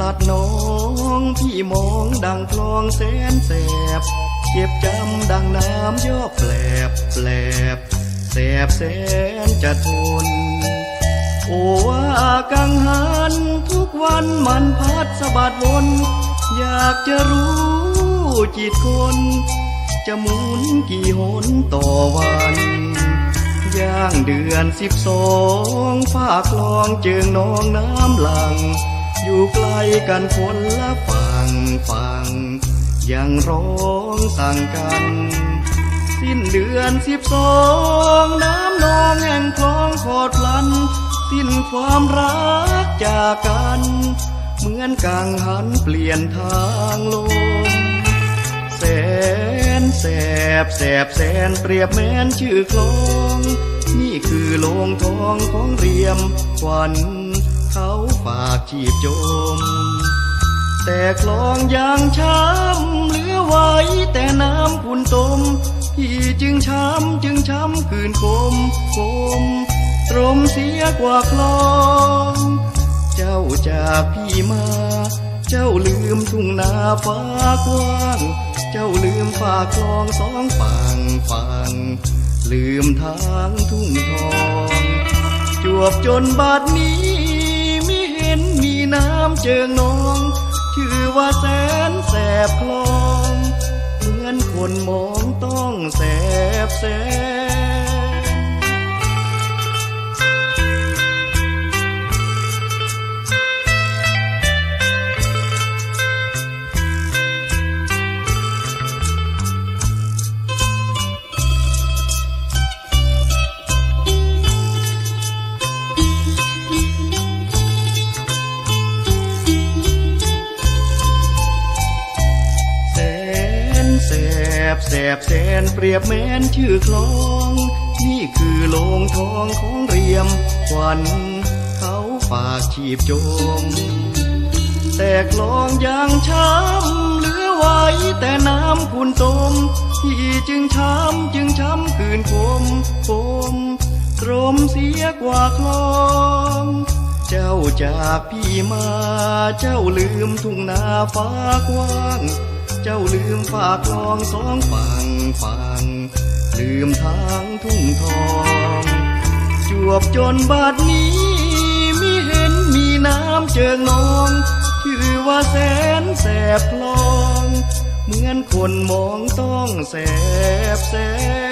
ลัดน้องพี่มองดังคลองแสนแสบ เจ็บจำดังน้ำย่อแปลบแปลบแสบแสนจะทน โอว่ากังหันทุกวันมันพัดสะบัดวน อยากจะรู้จิตคน จะหมุนกี่หนต่อวันย่างเดือนสิบสองฝากคลองเจิงน้องน้ำหลัง อยู่ไกลกันคนละฝั่งฝั่งยังร้องสั่งกัน สิ้นเดือนสิบสองน้ำนองแห่งคลองขอดพลัน สิ้นความรักจากกัน เหมือนกังหันเปลี่ยนทางลมแสนแสบแสบแสนเปรียบแม้นชื่อคลอง นี่คือโลงทองของเรียมควัน เขาฝากชีพโจม แต่คลองยังช้ำเหลือไว้แต่น้ำขุ่นตมพี่จึงช้ำจึงช้ำคืนคมคมตรมเสียกว่าคลอง เจ้าจากพี่มา เจ้าลืมทุ่งนาฟ้ากว้าง เจ้าลืมฝากคลองสองฝั่งฝั่งลืมทางทุ่งทอง จวบจนบัดนี้ เจอน้อง ชื่อว่าแสนแสบคลอง เหมือนคนมองต้องแสบแสบ แสบแสบแสนเปรียบแม้นชื่อคลอง นี่คือโลงทองของเรียมควันเขาฝากชีพจม แต่คลองยังช้ำเหลือไว้แต่น้ำขุ่นตม ที่จึงช้ำจึงช้ำคืนคมคมตรมเสียกว่าคลองเจ้าจากพี่มา เจ้าลืมทุ่งนาฟ้ากว้าง เจ้าลืมฝากลองสองฝั่งฝั่งลืมทางทุ่งทอง จวบจนบาดนี้มิเห็นมีน้ำเจิงนองชื่อว่าแสนแสบคลอง เหมือนคนมองต้องแสบแสบ